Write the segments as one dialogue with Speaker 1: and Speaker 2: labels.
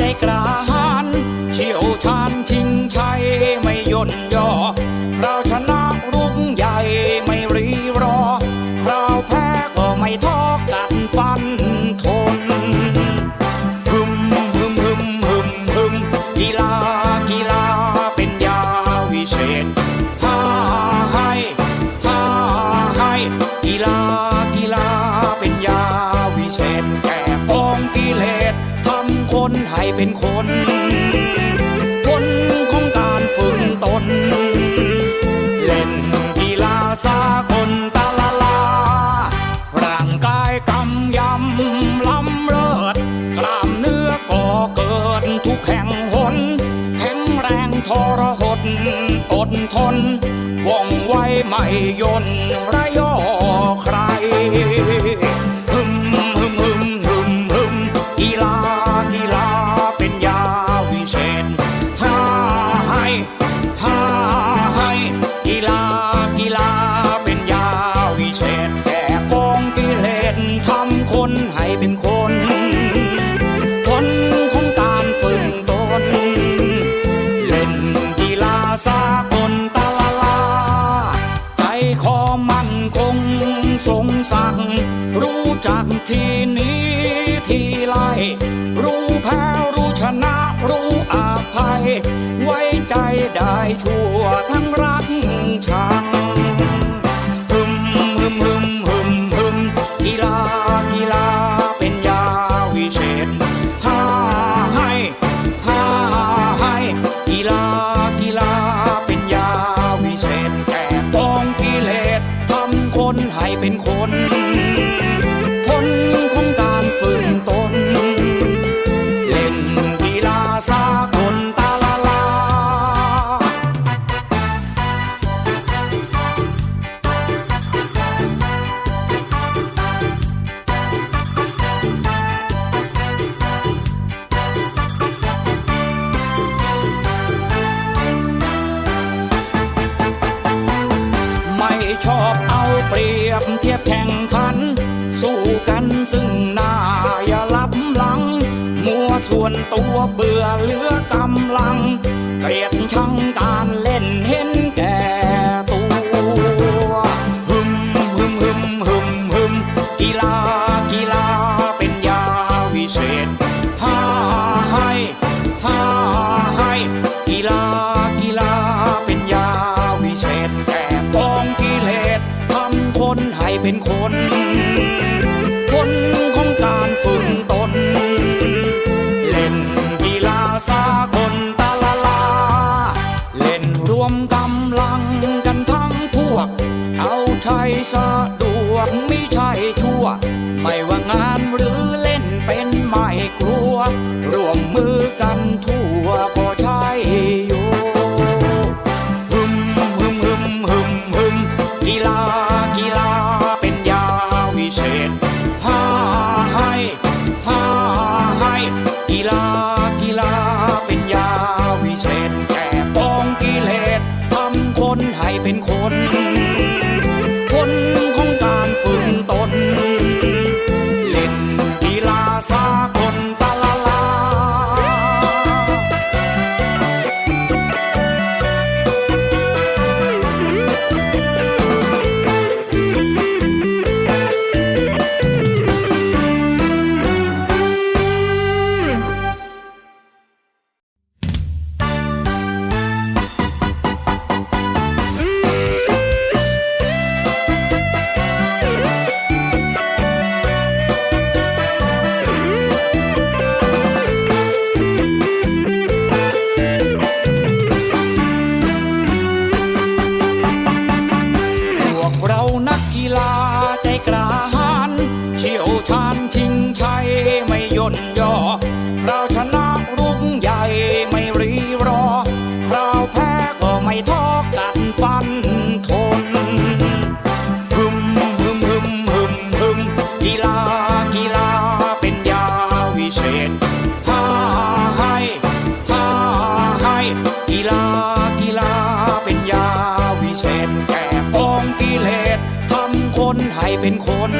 Speaker 1: ใจกล้า ทรหดอดทนว่องไวไม่ยนระยอใคร จักที่นี้ที่ไล่รู้แพ้รู้ชนะรู้อาภัย ไว้ใจได้ชั่วทั้งรักชังฮึมฮึมฮึมฮึมฮึมกีฬากีฬาเป็นยาวิเศษฮ่าให้ฮ่าให้กีฬากีฬาเป็นยาวิเศษแก่กองกิเลสทำคนให้เป็นคน บเทียบแข่งขัน สู้กันซึ่งหน้าอย่าลับหลัง มัวส่วนตัวเบื่อเหลือกำลัง เกลียดชังการ เป็นคนผลของการฝึกตน เล่นกีฬาสากลตาลาลา เล่นรวมกำลังกันทั้งพวก เอาใจสะดวกไม่ใช่ชั่ว ไม่ว่างานหรือเล่นเป็นไม่กลัว ร่วมมือกันทั่ว ท้อกัดฟันทนฮึมฮึมฮึมฮึมฮึมกีฬากีฬาเป็นยาวิเศษฮ่าให้ฮ่าให้กีฬากีฬาเป็นยาวิเศษแก่กองกิเลสทำคนให้เป็นคน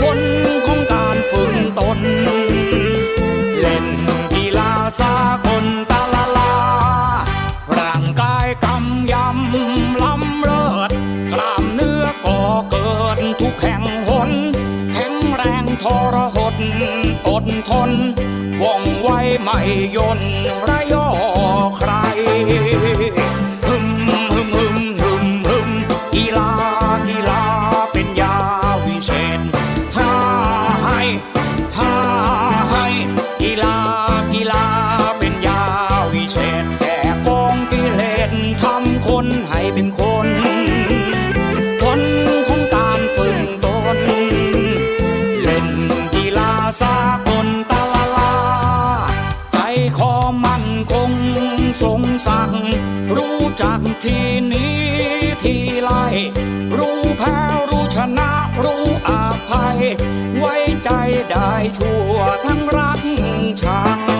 Speaker 1: ผลของการฝึกตนเล่นกีฬาสาก ดทนว่องไวไม่ยนระยอใคร ทีนี้ทีไรรู้แพ้รู้ชนะรู้อาภัย ไว้ใจได้ชั่วทั้งรักชัง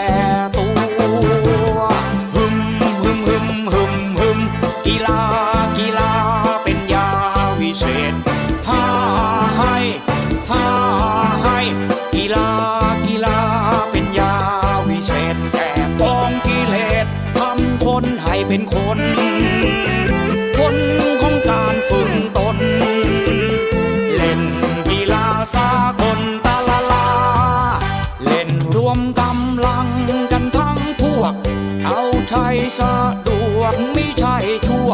Speaker 1: เป็นคนผลของการฝึกตน เล่นกีฬาสากลตาลาลา เล่นรวมกำลังกันทั้งพวก เอาใจสะดวกไม่ใช่ชั่ว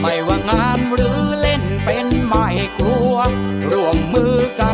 Speaker 1: ไม่ว่างานหรือเล่นเป็นไม่กลัวรวมมือกัน